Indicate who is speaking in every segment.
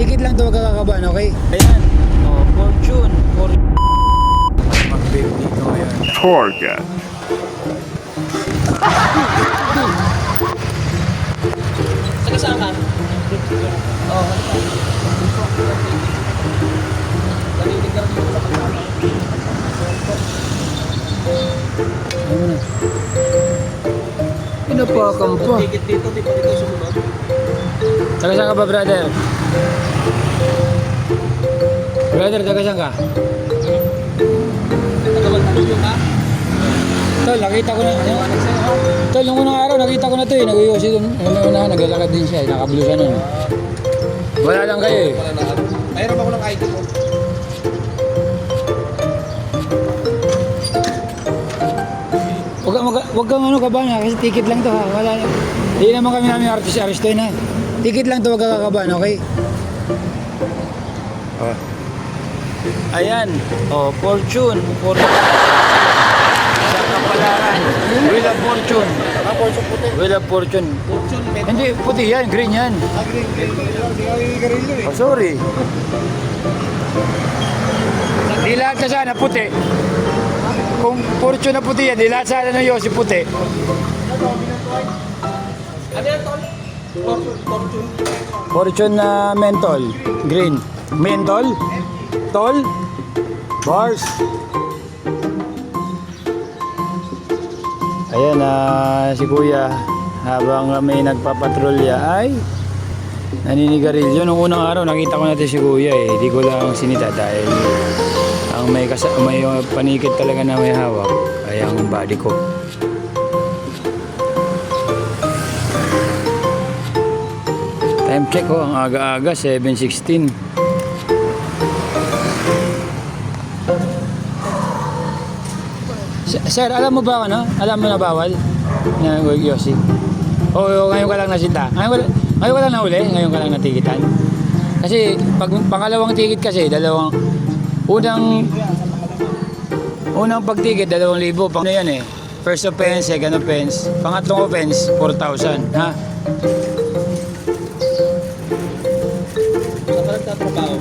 Speaker 1: Tikit lang to, wag ka kakabahan, okay?
Speaker 2: Ayan. Oh, fortune. For... Mag-babe dito ngayon.
Speaker 3: Target.
Speaker 2: Saka saan ka? Oh,
Speaker 1: Pinapakan pa.
Speaker 2: Ticket dito, di pa dito sumunod.
Speaker 1: Taga saan ka ba, brother? Brother, taga saan ka?
Speaker 2: Nagawal ka yung ha?
Speaker 1: Tol, nakita ko na. Tol, nung unang araw, nakita ko na to eh. Nag-iossi doon. Ano na, naglalakad din siya. eh. Nakablusan nun. Wala lang kayo eh.
Speaker 2: Na ano. Mayroon ako ng ID ko.
Speaker 1: Huwag kang, wag, wag kang ano kabahan ha, kasi ticket lang to ha. Wala na. Hindi naman kami namin artist arestuin ha. Ticket lang to, kakabahan, okay? Oh.
Speaker 2: Ayan. Oh, fortune. For... Sa kapalaran. Wheel of fortune.
Speaker 4: Ah, porso puti.
Speaker 2: Wheel of fortune.
Speaker 4: Fortune,
Speaker 1: Hindi, puti yan, green yan.
Speaker 4: ah, green, green. Garillo eh.
Speaker 2: Oh, sorry.
Speaker 1: Di lahat na sana puti. Kung fortune na puti yan, di lahat sana ng Yossi puti.
Speaker 2: Ano yan, Tol? Fortune.
Speaker 1: Na mentol, green. Mentol? Tol? Bars? Ayan na si Kuya habang kami nagpapatrolya ay naninigarilyo. Nung unang araw nakita ko natin si Kuya eh. Hindi ko lang sinita dahil ang may, kasa may uh, panikit talaga na may hawak ay ang body ko. Time check ko, ang aga-aga, 7.16. S- Sir, alam mo ba ano? Alam mo na bawal? Na Yossi? O ngayon ka lang nasinta? Ngayon, ka- ngayon ka lang nahuli? Ngayon ka lang natikitan? Kasi pag pangalawang ticket kasi, dalawang unang unang pagtikit, dalawang libo. Pang ano yan eh? First offense, second offense, pangatlong offense, 4,000. Ha?
Speaker 2: Saan ka nagtatrabaho?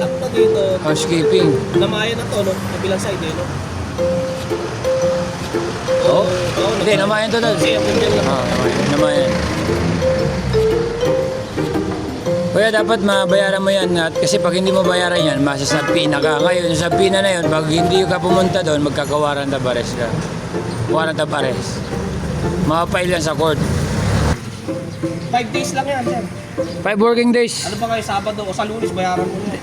Speaker 2: Ano pa dito?
Speaker 1: Housekeeping.
Speaker 2: Namayan na to, no? Kabilang side, eh, no?
Speaker 1: Oo.
Speaker 2: Oo,
Speaker 1: Hindi, namayan to doon.
Speaker 2: Kasi ang ganyan lang.
Speaker 1: Namayan. Namayan. Kaya dapat mabayaran mo yan at kasi pag hindi mo bayaran yan, masasabpina ka. Ngayon, yung sabpina na yun, pag hindi ka pumunta doon, magkakawaran arrest ka. Warrant of arrest. Makapail yan sa court.
Speaker 2: Five days lang yan, sir.
Speaker 1: Five working days.
Speaker 2: Ano pa kayo, Sabado o sa Lunes, bayaran mo na.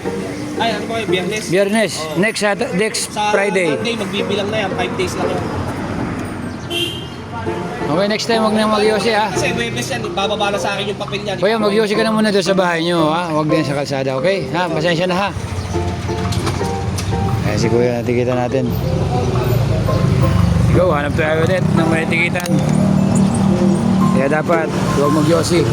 Speaker 2: Ay, ano pa kayo, Biyernes?
Speaker 1: Biyernes.
Speaker 2: Oo.
Speaker 1: Next, Sat- next
Speaker 2: Sa
Speaker 1: Friday.
Speaker 2: Monday, magbibilang na yan. Five days lang yan.
Speaker 1: Okay, next time, huwag na mag-yosi ha.
Speaker 2: Kasi Webes yan, bababa na sa akin yung papel niyan.
Speaker 1: Kuya, mag-yosi ka na muna doon sa bahay nyo ha. Huwag din sa kalsada, okay? Ha, pasensya na ha. Ayan si Kuya, natikitan natin. Go, hanap tayo ulit ng may tikitan. Kaya dapat, huwag mag-yosi.